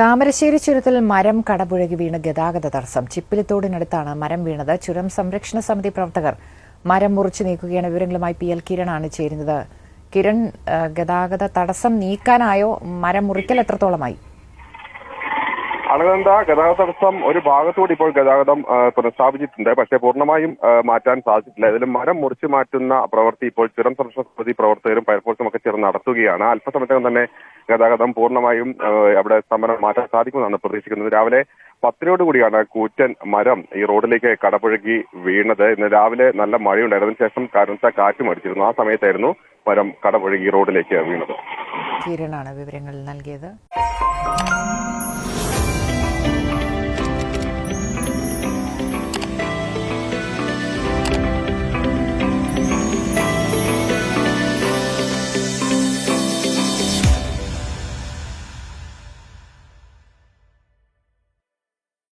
താമരശ്ശേരി ചുരത്തിൽ മരം കടപുഴകി വീണ് ഗതാഗത തടസ്സം. ചിപ്പിലിത്തോടിനടുത്താണ് മരം വീണത്. ചുരം സംരക്ഷണ സമിതി പ്രവർത്തകർ മരം മുറിച്ചു നീക്കുകയാണ് വിവരങ്ങളുമായി പി എൽ കിരണാണ് ചേരുന്നത്. കിരൺ ഗതാഗത തടസ്സം നീക്കാനായോ? മരം മുറിക്കൽ എത്രത്തോളമായി? അളകനന്ദ ഗതാഗത തടസ്സം ഒരു ഭാഗത്തുകൂടി ഇപ്പോൾ ഗതാഗതം പുനഃസ്ഥാപിച്ചിട്ടുണ്ട്. പക്ഷേ പൂർണമായും മാറ്റാൻ സാധിച്ചിട്ടില്ല. ഇതിലും മരം മുറിച്ചു മാറ്റുന്ന പ്രവൃത്തി ഇപ്പോൾ ചുരം സംരക്ഷണ സമിതി പ്രവർത്തകരും ഫയർഫോഴ്സും ഒക്കെ ചേർന്ന് നടത്തുകയാണ്. അല്പസമയത്തിനകം തന്നെ ഗതാഗതം പൂർണമായും അവിടെ സമരം മാറ്റാൻ സാധിക്കുമെന്നാണ് പ്രതീക്ഷിക്കുന്നത്. രാവിലെ പത്തിനോട് കൂടിയാണ് കൂറ്റൻ മരം ഈ റോഡിലേക്ക് കടപുഴകി വീണത്. ഇന്ന് രാവിലെ നല്ല മഴയുണ്ടായിരുന്നു. ശേഷം കനത്ത കാറ്റും അടിച്ചിരുന്നു. ആ സമയത്തായിരുന്നു മരം കടപുഴകി റോഡിലേക്ക് വീണത്. കിരണാണ് വിവരങ്ങൾ നൽകിയത്.